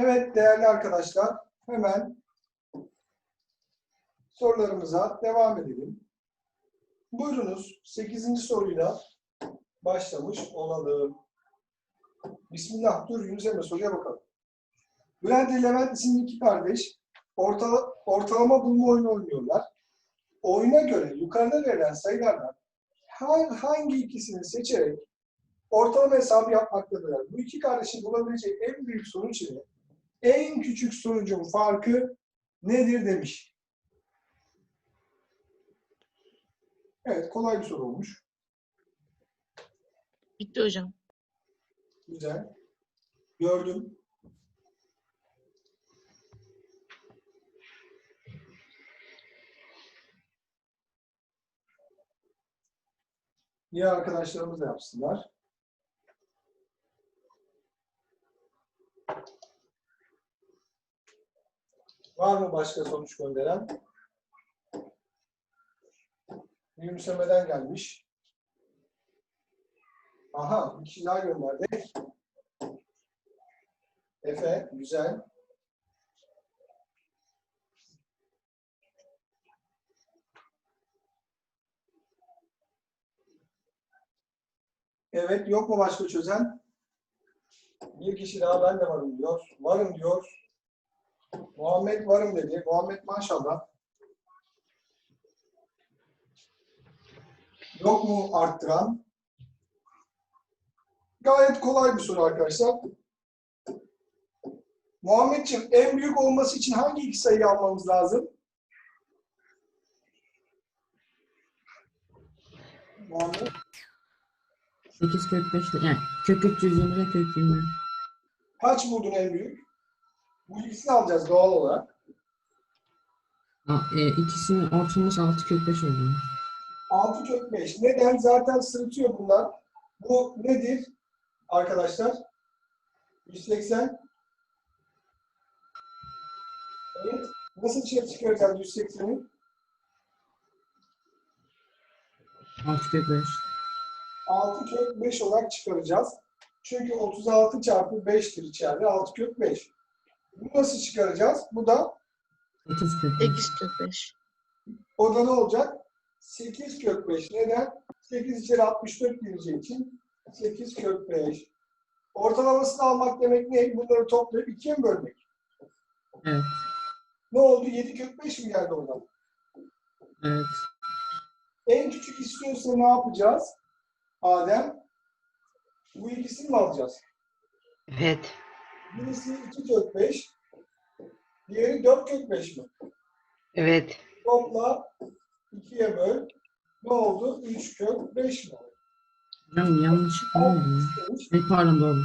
Evet değerli arkadaşlar hemen sorularımıza devam edelim. Buyurunuz 8. soruyla başlamış olalım. Bismillah dur Yunus Emre soruya bakalım. Bülent ile Levent isimli iki kardeş orta, ortalama bulma oyunu oynuyorlar. Oyuna göre yukarıda verilen sayılardan ha- hangi ikisini seçerek ortalama hesabı yapmaktadırlar. Bu iki kardeşin bulabileceği en büyük sonuç ile en küçük sonucun farkı nedir demiş. Evet, kolay bir soru olmuş. Bitti hocam. Güzel. Gördüm. Diğer arkadaşlarımız da yapsınlar. Var mı başka sonuç gönderen? Yunus Emre'den gelmiş. Aha, bir kişi daha gönderdi. Efe, güzel. Evet, yok mu başka çözen? Bir kişi daha ben de varım diyor. Varım diyor. Muhammed varım dedi. Muhammed maşallah. Yok mu arttıran? Gayet kolay bir soru arkadaşlar. Muhammedciğim en büyük olması için hangi iki sayıyı almamız lazım? Muhammed. 8 kök 5 yani kök 320 ile kök 20. Kaç buldun en büyük? Bu ikisini alacağız doğal olarak. Ha, e, ikisinin ortalaması 6 kök 5 oluyor. 6 kök 5. Neden? Zaten sırıtıyor bunlar. Bu nedir arkadaşlar? 180. Evet. Nasıl dışarı çıkaracağız 180'i? 6 kök 5. 6 kök 5 olarak çıkaracağız. Çünkü 36 çarpı 5'tir içeride. 6 kök 5. Bunu nasıl çıkaracağız? Bu da 8 kök 5. 8 kök 5. o da ne olacak? 8 kök 5. Neden? 8 içeri 64 gireceği için 8 kök 5. Ortalamasını almak demek ne? Bunları toplayıp 2'ye mi bölmek? Evet. Ne oldu? 7 kök 5 mi geldi oradan? Evet. En küçük istiyorsa ne yapacağız? Adem. Bu ikisini mi alacağız? Evet. Birisi 2 kök 5. Diğeri 4 kök 5 mi? Evet. Topla 2'ye böl. Ne oldu? 3 kök 5 mi oldu? Hocam yanlış? İstemiş. Evet pardon doğru.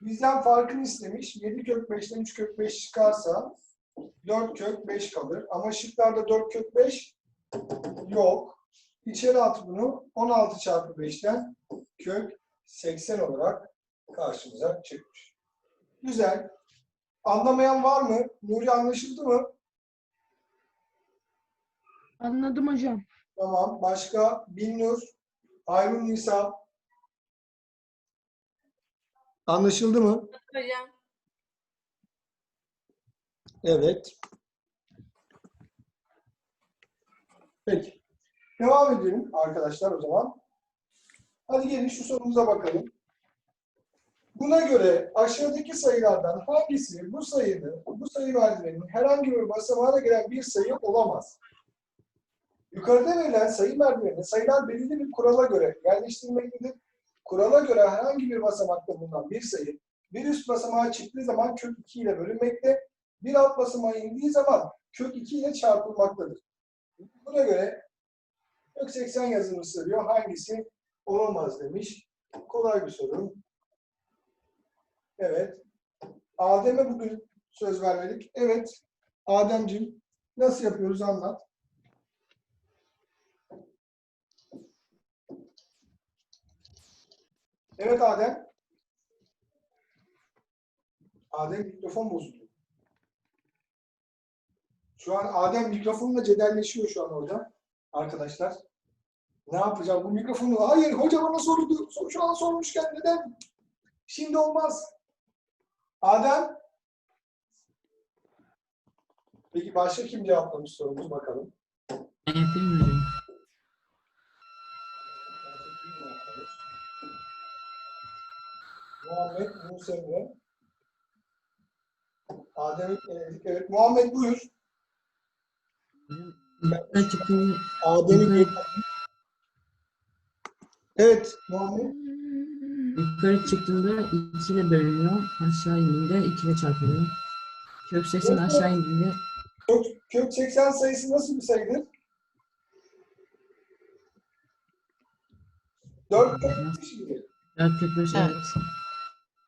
Bizden farkını istemiş. 7 kök 5'ten 3 kök 5 çıkarsa 4 kök 5 kalır. Ama şıklarda 4 kök 5 yok. İçeri at bunu. 16 çarpı 5'ten kök 80 olarak karşımıza çıkmış. Güzel. Anlamayan var mı? Nuri anlaşıldı mı? Anladım hocam. Tamam. Başka? Binnur, Hayrun Nisa. Anlaşıldı mı? Hocam. Evet. Peki. Devam edelim arkadaşlar o zaman. Hadi gelin şu sorumuza bakalım. Buna göre aşağıdaki sayılardan hangisi bu sayının, bu sayı merdiveninin herhangi bir basamağına gelen bir sayı olamaz? Yukarıda verilen sayı merdiveninde sayılar belirli bir kurala göre yerleştirilmektedir. Kurala göre herhangi bir basamakta bulunan bir sayı bir üst basamağa çıktığı zaman kök 2 ile bölünmekte, bir alt basamağa indiği zaman kök 2 ile çarpılmaktadır. Buna göre kök 80 yazılmıştır diyor. Hangisi olamaz demiş. Kolay bir soru. Evet. Adem'e bugün söz vermedik. Evet. Ademciğim nasıl yapıyoruz anlat. Evet Adem. Adem mikrofon bozuldu. Şu an Adem mikrofonla cedelleşiyor şu an orada. Arkadaşlar. Ne yapacağım? Bu mikrofonu... Hayır hoca bana sordu. Şu an sormuşken neden? Şimdi olmaz. Adem? Peki başka kim cevaplamış sorumuz bakalım. Ben yapayım? Muhammed, Musa Emre. Adem, evet. Muhammed buyur. Adem'in Evet, Muhammed yukarı çıktığında 2 ile bölünüyor. Aşağı indiğinde 2 ile çarpılıyor. Kök 80 aşağı indiğinde Kök, kök 80 sayısı nasıl bir sayıdır? 4 kök 5 midir? 4 kök 5 Evet.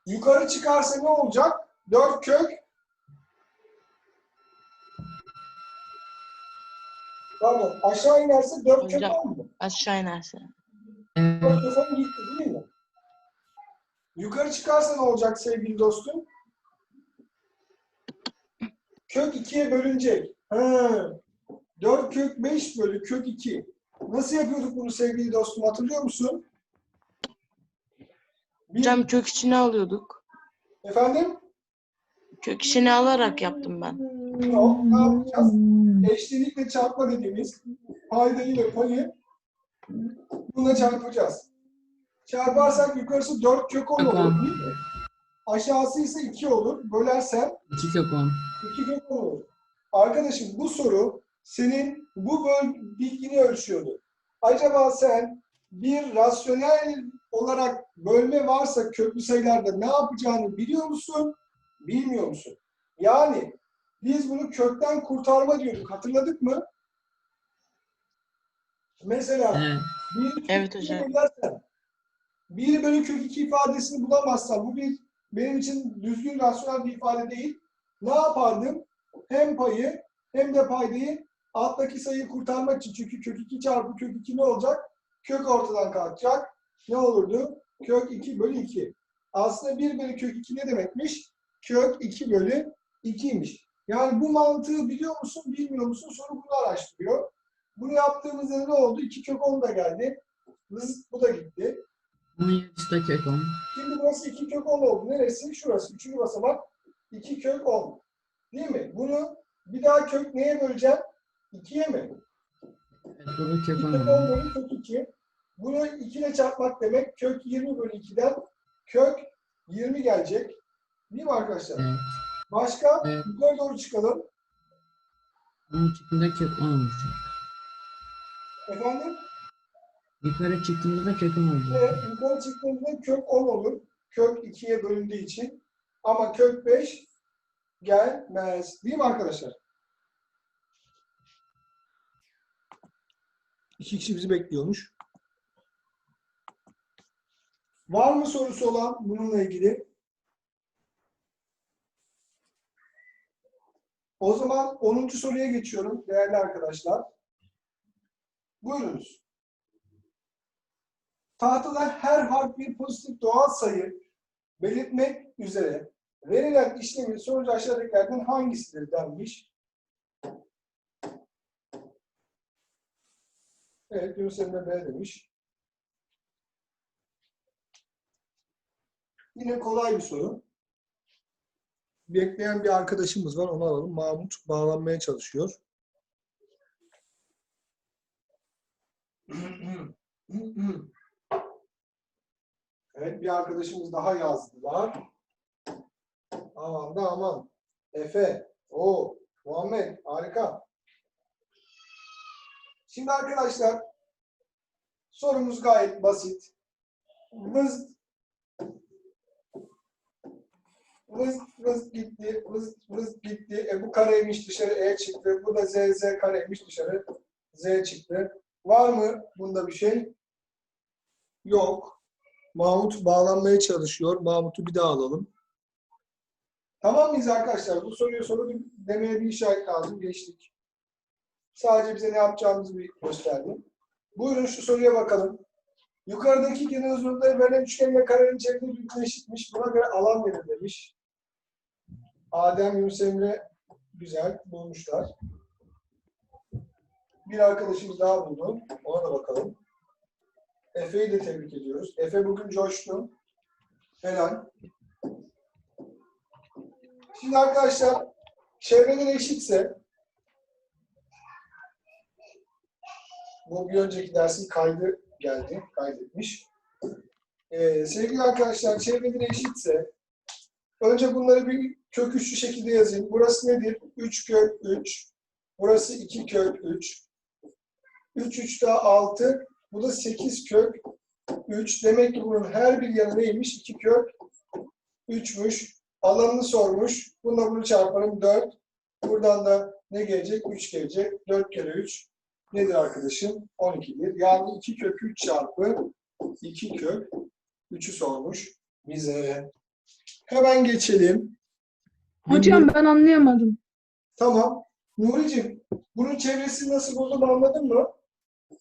Yukarı çıkarsa ne olacak? 4 kök Pardon, aşağı inerse 4 kök Hocam. 10 mu? Aşağı inerse. Evet. 4 kök 10 gitti? Yukarı çıkarsa ne olacak sevgili dostum? Kök 2'ye bölünecek. Ha. 4 kök 5 bölü kök 2. Nasıl yapıyorduk bunu sevgili dostum hatırlıyor musun? Bir- Hocam kök içine alıyorduk. Efendim? Kök içine alarak yaptım ben. Yok, ne yapacağız? Eşlenikle çarpma dediğimiz paydayı ve payı buna çarpacağız. Çarparsak yukarısı 4 kök 10 olur? Aşağısı ise 2 olur. Bölersen 2 kök 10. 2 kök 10 olur. Arkadaşım bu soru senin bu böl bilgini ölçüyordu. Acaba sen bir rasyonel olarak bölme varsa köklü sayılarda ne yapacağını biliyor musun? Bilmiyor musun? Yani biz bunu kökten kurtarma diyorduk. Hatırladık mı? Mesela evet. bir evet, hocam. 1 bölü kök 2 ifadesini bulamazsam bu bir benim için düzgün rasyonel bir ifade değil. Ne yapardım? Hem payı hem de paydayı alttaki sayıyı kurtarmak için. Çünkü kök 2 çarpı kök 2 ne olacak? Kök ortadan kalkacak. Ne olurdu? Kök 2 bölü 2. Aslında 1 bölü kök 2 ne demekmiş? Kök 2 bölü 2'ymiş. Yani bu mantığı biliyor musun, bilmiyor musun? Soru bunu araştırıyor. Bunu yaptığımızda ne oldu? 2 kök 10 da geldi. Hız bu da gitti. Bunun yarısı da kök 10. Şimdi burası 2 kök 10 oldu. Neresi? Şurası. Üçüncü basamak 2 kök 10. Değil mi? Bunu bir daha kök neye böleceğim? 2'ye mi? Evet, bu da 2 kök 10 kök 10 oldu. bölü kök 2. Bunu 2 ile çarpmak demek kök 20 bölü 2'den kök 20 gelecek. Değil mi arkadaşlar? Evet. Başka? Evet. Yukarı doğru çıkalım. Onun çıktığında kök 10 olmuş. Efendim? Yukarı çıktığında da kök 10 oldu. Evet, yukarı çıktığımızda kök 10 olur. Kök 2'ye bölündüğü için. Ama kök 5 gelmez. Değil mi arkadaşlar? İki kişi bizi bekliyormuş. Var mı sorusu olan bununla ilgili? O zaman 10. soruya geçiyorum değerli arkadaşlar. Buyurunuz. Tahtada her harf bir pozitif doğal sayı belirtmek üzere verilen işlemin sonucu aşağıdakilerden hangisidir denmiş. Evet, Yunus Emre B demiş. Yine kolay bir soru. Bekleyen bir arkadaşımız var, onu alalım. Mahmut bağlanmaya çalışıyor. Evet, bir arkadaşımız daha yazdılar. Aman da aman. Efe, o, Muhammed, harika. Şimdi arkadaşlar, sorumuz gayet basit. Vız, vız, vız gitti, vız, vız gitti. E bu kareymiş dışarı E çıktı. Bu da Z, Z kareymiş dışarı Z çıktı. Var mı bunda bir şey? Yok. Mahmut bağlanmaya çalışıyor. Mahmut'u bir daha alalım. Tamam mıyız arkadaşlar? Bu soruyu soru demeye bir işaret lazım. Geçtik. Sadece bize ne yapacağımızı bir gösterdi. Buyurun şu soruya bakalım. Yukarıdaki kenar uzunlukları verilen üçgen ve karenin çevresi birbirine eşitmiş. Buna göre alan verir demiş. Adem, Yunus güzel bulmuşlar. Bir arkadaşımız daha buldu. Ona da bakalım. Efe'yi de tebrik ediyoruz. Efe bugün coştu. Helal. Şimdi arkadaşlar çevreler eşitse bu bir önceki dersin kaydı geldi, kaydetmiş. Ee, sevgili arkadaşlar çevreler eşitse önce bunları bir kök üçlü şekilde yazayım. Burası nedir? 3 kök 3. Burası 2 kök 3. 3 3 daha 6. Bu da 8 kök 3. Demek ki bunun her bir yanı neymiş? 2 kök 3'müş. Alanını sormuş. Bununla bunu çarparım 4. Buradan da ne gelecek? 3 gelecek. 4 kere 3 nedir arkadaşım? 12'dir. Yani 2 kök 3 çarpı 2 kök 3'ü sormuş bize. Hemen geçelim. Hocam ben anlayamadım. Tamam. Nuri'cim bunun çevresini nasıl buldum anladın mı?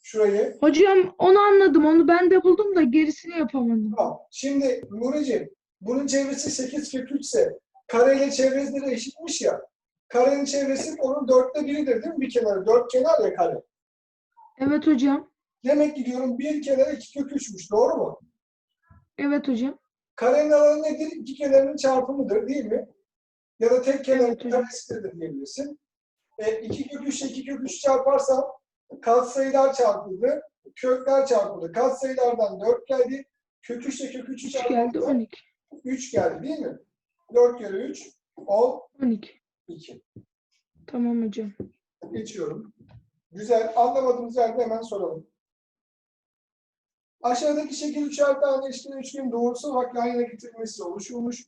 Şurayı. Hocam onu anladım. Onu ben de buldum da gerisini yapamadım. Tamam. Şimdi Nuri'cim bunun çevresi 8 kök 3 ise kareyle çevreleri eşitmiş ya. Karenin çevresi onun dörtte biridir değil mi? Bir kenarı. Dört kenar ya kare. Evet hocam. Demek ki diyorum bir kenarı 2 kök 3'müş. Doğru mu? Evet hocam. Karenin alanı nedir? İki kenarının çarpımıdır değil mi? Ya da tek kenarın Evet karesidir de diyebilirsin. E, 2 kök 3 ile 2 kök 3 çarparsam katsayılar çarpıldı. Kökler çarpıldı. Katsayılardan 4 geldi. Kök 3 ile kök 3'ü 3 geldi çarpıldı. 12. 3 geldi değil mi? 4 kere 3 12. 12. Tamam hocam. Geçiyorum. Güzel. Anlamadığımız yerde hemen soralım. Aşağıdaki şekil üçer tane eşkenar üçgenin doğrusu olarak yan yana getirilmesi oluşurmuş.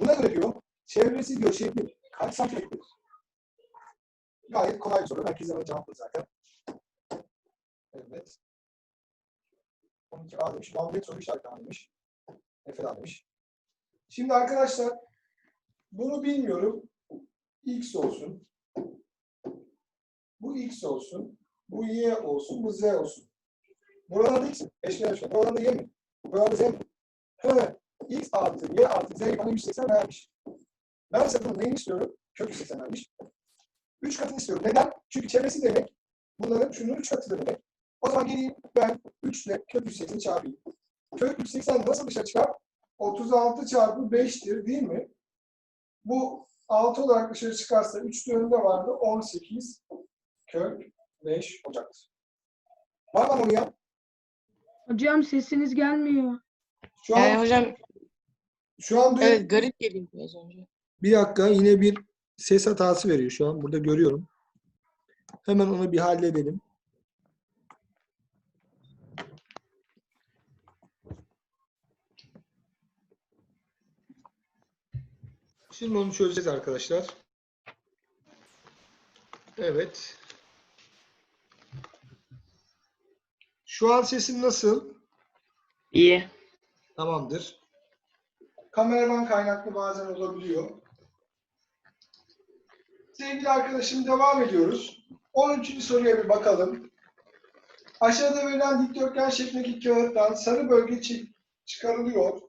Buna göre diyor, çevresi diyor şekli kaç santimetredir? Gayet kolay bir soru. Herkes hemen cevapladı zaten. Evet. 12 A demiş. Muhammed soru işareti demiş. Efe demiş. Şimdi arkadaşlar bunu bilmiyorum. X olsun. Bu X olsun. Bu Y olsun. Bu Z olsun. Buralarda X mi? Eşkenar üçgen. Buralarda Y mi? Buralarda Z mi? He. X artı Y artı Z bana 180 vermiş. Ben ise bunun neyini istiyorum? Kök 180 vermiş. 3 katını istiyorum. Neden? Çünkü çevresi demek. Bunların şunun 3 katı demek. O zaman geleyim ben 3 ile kök 180'i çarpayım. Kök 180 nasıl dışarı çıkar? 36 çarpı 5'tir değil mi? Bu 6 olarak dışarı çıkarsa 3 önünde vardı 18 kök 5 olacaktır. Var mı bunu ya? Hocam sesiniz gelmiyor. Şu an, Yani hocam şu an duyuyor- evet garip geliyor biraz önce. Bir dakika yine bir ses hatası veriyor şu an. Burada görüyorum. Hemen onu bir halledelim. Şimdi onu çözeceğiz arkadaşlar. Evet. Şu an sesim nasıl? İyi. Tamamdır. Kameraman kaynaklı bazen olabiliyor. Sevgili arkadaşım devam ediyoruz. 13. soruya bir bakalım. Aşağıda verilen dikdörtgen şeklindeki kağıttan sarı bölge çıkarılıyor.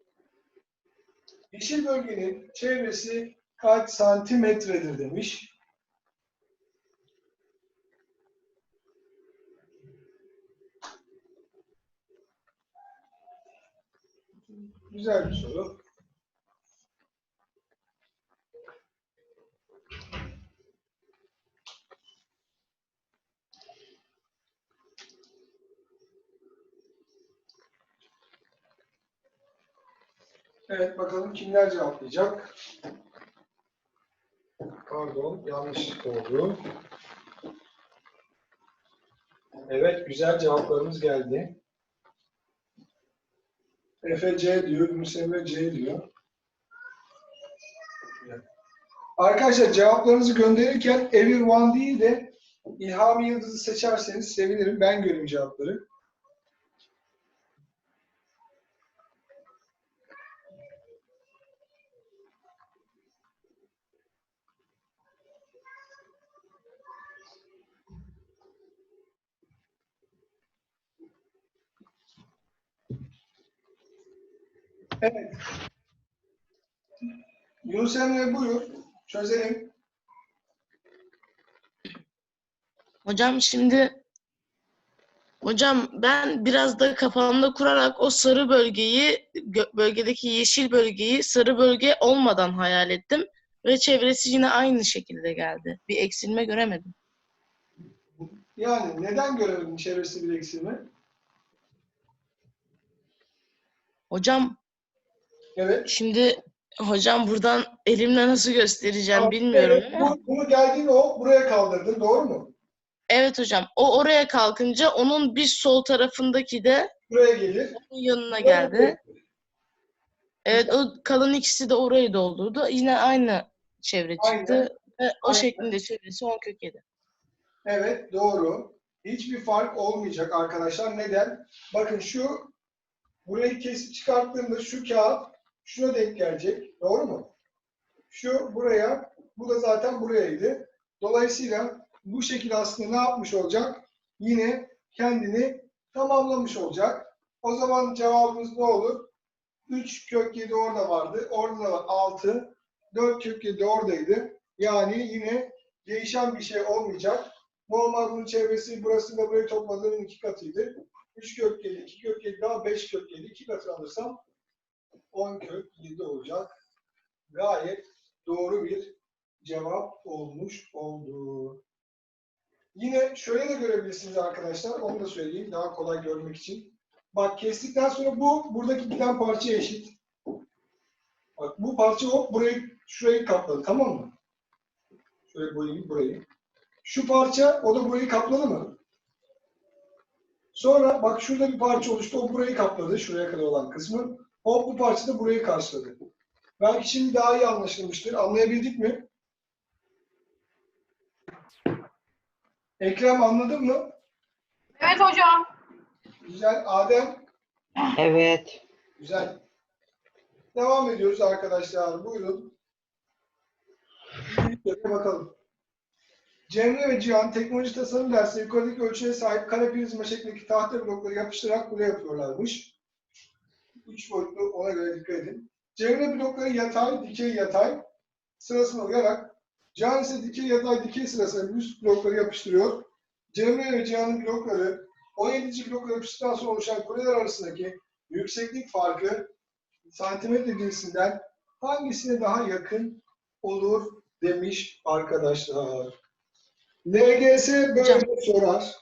Yeşil bölgenin çevresi kaç santimetredir demiş. Güzel bir soru. Evet bakalım kimler cevaplayacak. Pardon yanlış oldu. Evet güzel cevaplarımız geldi. Efe C diyor, Yunus Emre C diyor. Arkadaşlar cevaplarınızı gönderirken everyone değil de İlhami Yıldız'ı seçerseniz sevinirim. Ben göreyim cevapları. Evet. Yunus Emre buyur. Çözelim. Hocam şimdi hocam ben biraz da kafamda kurarak o sarı bölgeyi bölgedeki yeşil bölgeyi sarı bölge olmadan hayal ettim ve çevresi yine aynı şekilde geldi. Bir eksilme göremedim. Yani neden göremedin çevresi bir eksiğini? Hocam Evet. şimdi hocam buradan elimle nasıl göstereceğim Tamam, bilmiyorum evet, ama. bu- bunu geldiğin o buraya kaldırdın. Doğru mu? Evet hocam. O oraya kalkınca onun bir sol tarafındaki de Buraya gelir. onun yanına geldi. Evet o kalan ikisi de orayı doldurdu. Yine aynı çevre Aynen. çıktı. Ve o Aynen. şeklinde çevresi 10 kök 7. Evet doğru. Hiçbir fark olmayacak arkadaşlar. Neden? Bakın şu burayı kesip çıkarttığımda şu kağıt şuna denk gelecek. Doğru mu? Şu buraya, bu da zaten burayaydı. Dolayısıyla bu şekil aslında ne yapmış olacak? Yine kendini tamamlamış olacak. O zaman cevabımız ne olur? 3 kök 7 orada vardı. Orada da var 6. 4 kök 7 oradaydı. Yani yine değişen bir şey olmayacak. Normal bunun çevresi burası da burayı topladığının iki katıydı. 3 kök 7, 2 kök 7 daha 5 kök 7. 2 katını alırsam 10 kök 7 olacak. Gayet doğru bir cevap olmuş oldu. Yine şöyle de görebilirsiniz arkadaşlar. Onu da söyleyeyim daha kolay görmek için. Bak kestikten sonra bu buradaki giden parçaya eşit. Bak bu parça hop burayı şurayı kapladı tamam mı? Şöyle boyayayım burayı. Şu parça o da burayı kapladı mı? Sonra bak şurada bir parça oluştu. O burayı kapladı. Şuraya kadar olan kısmı. Hop bu parça da burayı karşıladı. Belki şimdi daha iyi anlaşılmıştır. Anlayabildik mi? Ekrem anladın mı? Evet hocam. Güzel. Adem? Evet. Güzel. Devam ediyoruz arkadaşlar. Buyurun. Bakalım. Cemre ve Cihan teknoloji tasarım dersi yukarıdaki ölçüye sahip kare prizma şeklindeki tahta blokları yapıştırarak kule yapıyorlarmış. Üç boyutlu ona göre dikkat edin. Cemre blokları yatay, dikey yatay sırasına uyarak Cihan ise dikey yatay dikey sırasına üst blokları yapıştırıyor. Cemre ve Cihan'ın blokları 17. blokları yapıştıktan sonra oluşan kuleler arasındaki yükseklik farkı santimetre cinsinden hangisine daha yakın olur demiş arkadaşlar. LGS böyle Hocam. sorar.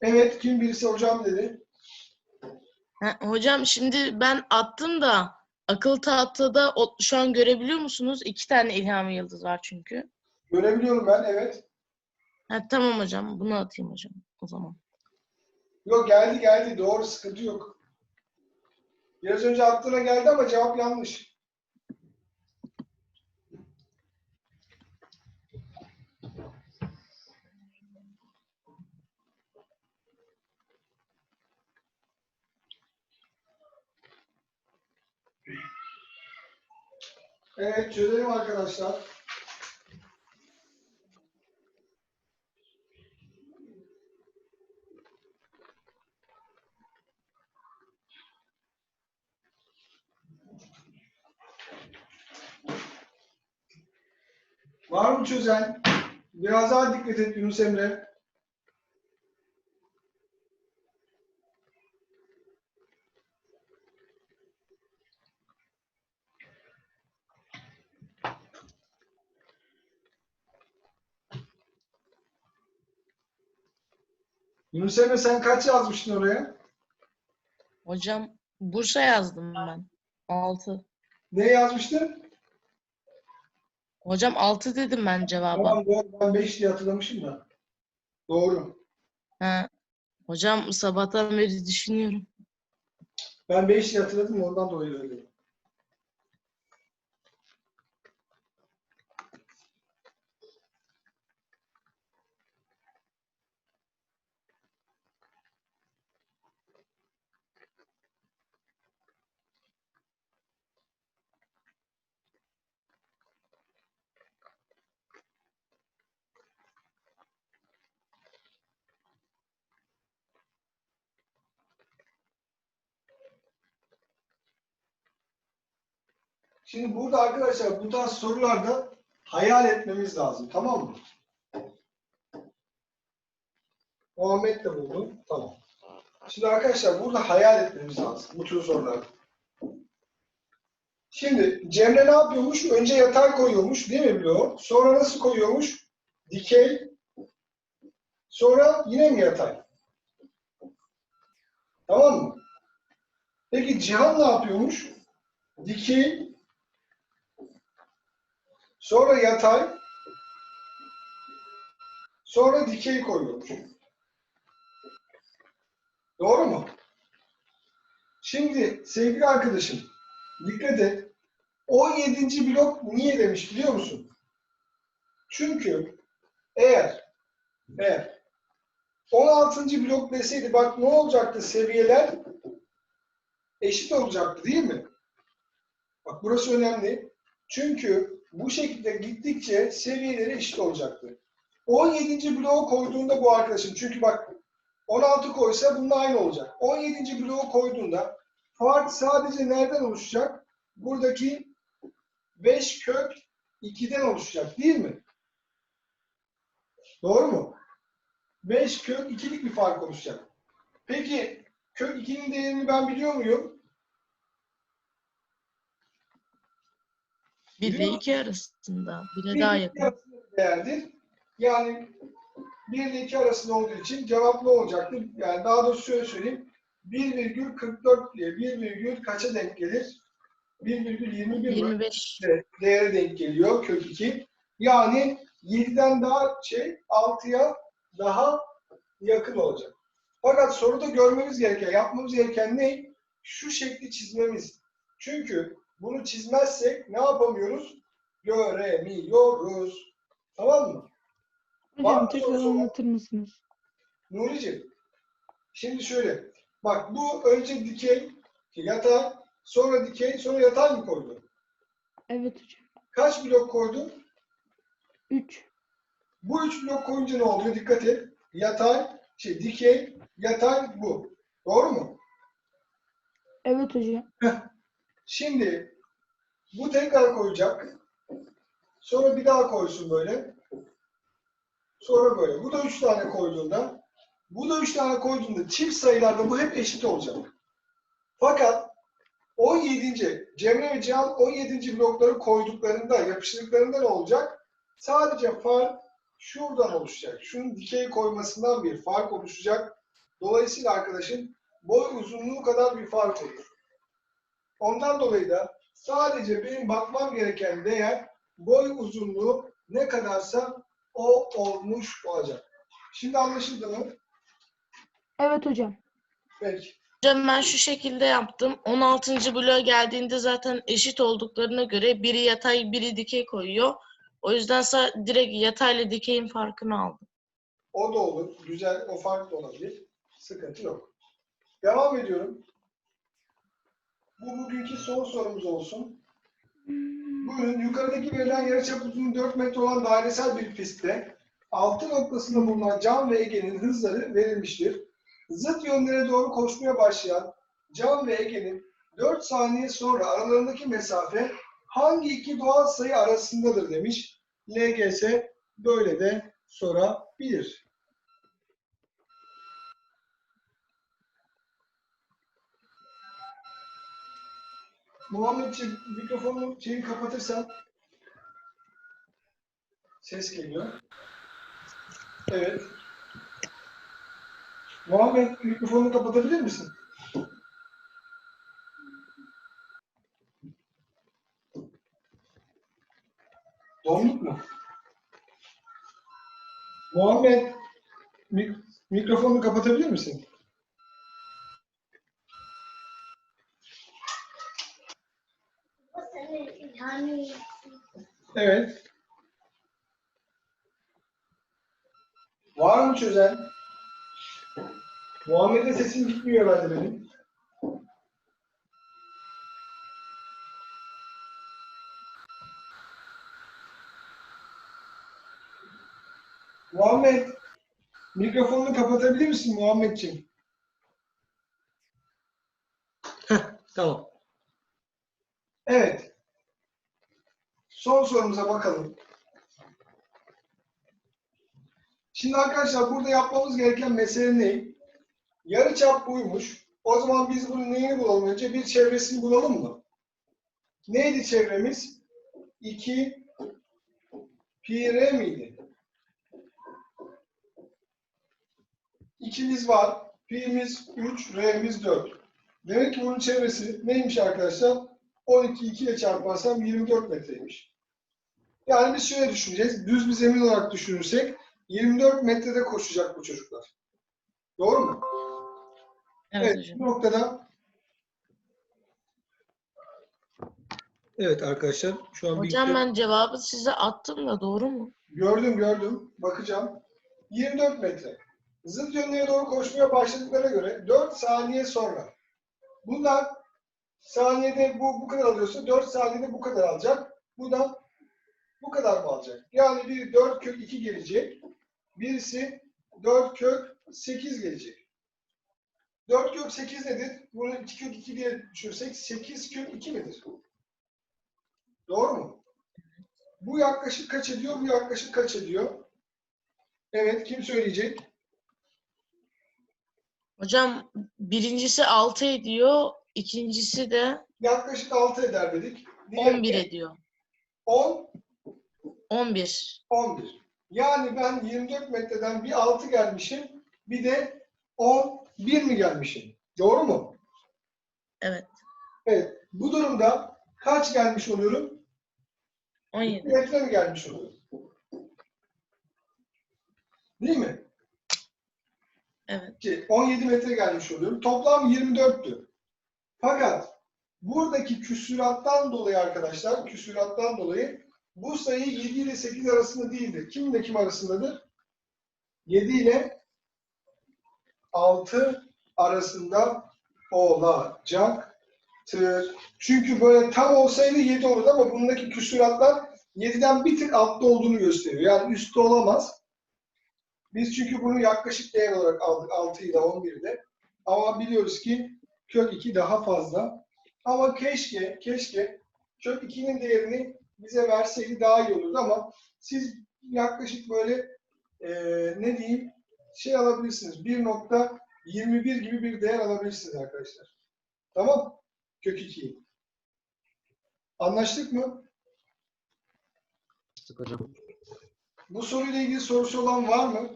Evet kim birisi hocam dedi. Ha, hocam şimdi ben attım da akıl tahtada o, şu an görebiliyor musunuz? İki tane ilhami yıldız var çünkü. Görebiliyorum ben evet. Ha, tamam hocam bunu atayım hocam o zaman. Yok geldi geldi doğru sıkıntı yok. Biraz önce aklına geldi ama cevap yanlış. Evet çözelim arkadaşlar. Var mı çözen? Biraz daha dikkat et Yunus Emre. Yunus Emre sen kaç yazmıştın oraya? Hocam Bursa yazdım ben. 6. Ne yazmıştın? Hocam 6 dedim ben cevaba. Tamam doğru. Ben 5 diye hatırlamışım da. Doğru. Ha. Hocam sabahtan beri düşünüyorum. Ben 5 diye hatırladım ondan dolayı öyle. Şimdi burada arkadaşlar bu tarz sorularda hayal etmemiz lazım. Tamam mı? Muhammed de buldu. Tamam. Şimdi arkadaşlar burada hayal etmemiz lazım bu tür sorularda. Şimdi Cemre ne yapıyormuş? Önce yatay koyuyormuş değil mi bloğu? Sonra nasıl koyuyormuş? dikey, sonra yine mi yatay? Tamam mı? Peki Cihan ne yapıyormuş? Dikey, sonra yatay, sonra dikey koyuyormuş. Doğru mu? Şimdi sevgili arkadaşım dikkat et. 17. blok niye demiş biliyor musun? Çünkü eğer eğer 16. blok deseydi bak ne olacaktı seviyeler eşit olacaktı değil mi? Bak burası önemli. Çünkü bu şekilde gittikçe seviyeleri eşit olacaktı. 17. bloğu koyduğunda bu arkadaşım çünkü bak 16 koysa bununla aynı olacak. 17. bloğu koyduğunda fark sadece nereden oluşacak? Buradaki 5 kök 2'den oluşacak değil mi? Doğru mu? 5 kök 2'lik bir fark oluşacak. Peki kök 2'nin değerini ben biliyor muyum? 1 ile Biliyor 2 arasında. 1'e Bir daha yakın. değerdir. Yani 1 ile 2 arasında olduğu için cevap ne olacaktır? Yani daha doğrusu şöyle söyleyeyim. 1,44 diye 1, virgül kaça denk gelir? 1,21 mi? 25. de- değere denk geliyor kök 2. Yani 7'den daha şey 6'ya daha yakın olacak. Fakat soruda görmemiz gereken, yapmamız gereken ne? Şu şekli çizmemiz. Çünkü bunu çizmezsek ne yapamıyoruz? Göremiyoruz. Tamam mı? Hocam tekrar anlatır mısınız? Nuri'ciğim, şimdi şöyle. Bak bu önce dikey, yatay, sonra dikey, sonra yatay mı koydun? Evet hocam. Kaç blok koydun? 3. Bu üç blok koyunca ne oluyor? Dikkat et. Yatay, şey, dikey, yatay bu. Doğru mu? Evet hocam. Şimdi bu tekrar koyacak. Sonra bir daha koysun böyle. Sonra böyle. Bu da üç tane koyduğunda bu da üç tane koyduğunda çift sayılarda bu hep eşit olacak. Fakat 17. Cemre ve Cihan 17. blokları koyduklarında, yapıştırdıklarında ne olacak? Sadece fark şuradan oluşacak. Şunun dikey koymasından bir fark oluşacak. Dolayısıyla arkadaşın boy uzunluğu kadar bir fark olur. Ondan dolayı da sadece benim bakmam gereken değer boy uzunluğu ne kadarsa o olmuş olacak. Şimdi anlaşıldı mı? Evet hocam. Peki. Hocam ben şu şekilde yaptım. 16. bloğa geldiğinde zaten eşit olduklarına göre biri yatay, biri dikey koyuyor. O yüzden direkt yatayla dikeyin farkını aldım. O da olur. Güzel. O fark da olabilir. Sıkıntı yok. Devam ediyorum. Bu bugünkü son sorumuz olsun. Buyurun yukarıdaki verilen yarıçap uzunluğu 4 metre olan dairesel bir pistte altı noktasında bulunan Can ve Ege'nin hızları verilmiştir. Zıt yönlere doğru koşmaya başlayan Can ve Ege'nin 4 saniye sonra aralarındaki mesafe hangi iki doğal sayı arasındadır demiş. LGS böyle de sorabilir. Muhammedciğim mikrofonu şeyi kapatırsan ses geliyor. Evet. Muhammed mikrofonu kapatabilir misin? Donduk mu? Muhammed mik- mikrofonu kapatabilir misin? Evet. Var mı çözen? Muhammed'in sesim gitmiyor herhalde benim. Muhammed, mikrofonunu kapatabilir misin Muhammedciğim? Tamam. Evet. Son sorumuza bakalım. Şimdi arkadaşlar burada yapmamız gereken mesele ne? Yarı çap buymuş. O zaman biz bunun neyini bulalım önce? Bir çevresini bulalım mı? Neydi çevremiz? 2 pi r miydi? İkimiz var. Pi'miz 3, R'miz 4. Demek ki bunun çevresi neymiş arkadaşlar? 12 2 ile çarparsam 24 metreymiş. Yani biz şöyle düşüneceğiz. Düz bir zemin olarak düşünürsek 24 metrede koşacak bu çocuklar. Doğru mu? Evet, Evet, hocam. bu noktada Evet arkadaşlar şu an Hocam bilgisayar- ben cevabı size attım da doğru mu? gördüm gördüm bakacağım. 24 metre. Zıt yönlere doğru koşmaya başladıklarına göre 4 saniye sonra bunlar saniyede bu bu kadar alıyorsa 4 saniyede bu kadar alacak. Bu da bu kadar mı alacak? Yani biri 4 kök 2 gelecek. Birisi 4 kök 8 gelecek. 4 kök 8 nedir? Bunu 2 kök 2 diye düşünürsek 8 kök 2 midir? Doğru mu? Bu yaklaşık kaç ediyor? Bu yaklaşık kaç ediyor? Evet, kim söyleyecek? Hocam birincisi 6 ediyor, ikincisi de Yaklaşık 6 eder dedik. Diğeri 11 ediyor. 10, 11. 11. Yani ben 24 metreden bir 6 gelmişim, bir de 11 mi gelmişim? Doğru mu? Evet. Evet. Bu durumda kaç gelmiş oluyorum? 17. metre mi gelmiş oluyorum? Değil mi? Evet. Ki 17 metre gelmiş oluyorum. Toplam 24'tü. Fakat buradaki küsurattan dolayı arkadaşlar, küsurattan dolayı bu sayı 7 ile 8 arasında değildir. Kimle kim arasındadır? 7 ile 6 arasında olacaktır. Çünkü böyle tam olsaydı 7 olurdu ama bundaki küsuratlar 7'den bir tık altta olduğunu gösteriyor. Yani üstte olamaz. Biz çünkü bunu yaklaşık değer olarak aldık 6 ile 11'de. Ama biliyoruz ki kök 2 daha fazla. Ama keşke, keşke kök 2'nin değerini bize verseydi daha iyi olurdu ama siz yaklaşık böyle eee, ne diyeyim şey alabilirsiniz. 1.21 gibi bir değer alabilirsiniz arkadaşlar. Tamam? Kök 2'yi. Anlaştık mı? Sık hocam. Bu soruyla ilgili sorusu olan var mı?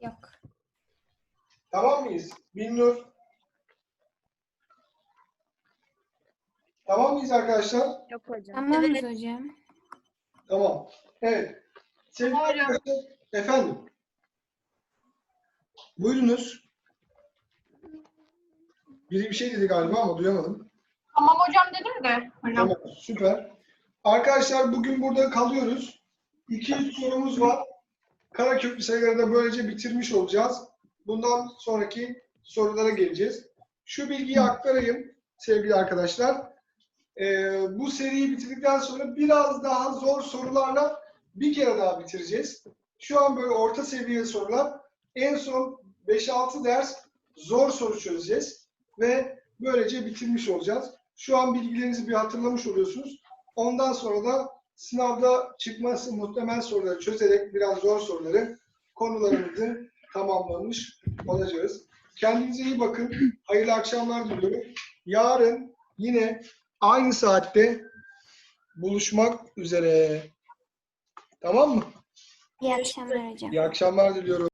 Yok. Tamam mıyız? Binnur. Tamam mıyız arkadaşlar? Yok hocam. Tamamız hocam. Tamam. Evet. Sevgili Tamam hocam. arkadaşlar, efendim. Buyurunuz. Biri bir şey dedi galiba ama duyamadım. Tamam hocam dedim de. Hocam. Tamam, süper. Arkadaşlar bugün burada kalıyoruz. 2-3 sorumuz var. Karaköklü sayıları da böylece bitirmiş olacağız. Bundan sonraki sorulara geleceğiz. Şu bilgiyi aktarayım sevgili arkadaşlar. Ee, bu seriyi bitirdikten sonra biraz daha zor sorularla bir kere daha bitireceğiz. Şu an böyle orta seviye sorular. En son 5-6 ders zor soru çözeceğiz. Ve böylece bitirmiş olacağız. Şu an bilgilerinizi bir hatırlamış oluyorsunuz. Ondan sonra da sınavda çıkması muhtemel soruları çözerek biraz zor soruları konularımızı tamamlamış olacağız. Kendinize iyi bakın. Hayırlı akşamlar diliyorum. Yarın yine aynı saatte buluşmak üzere. Tamam mı? İyi akşamlar hocam. İyi akşamlar diliyorum.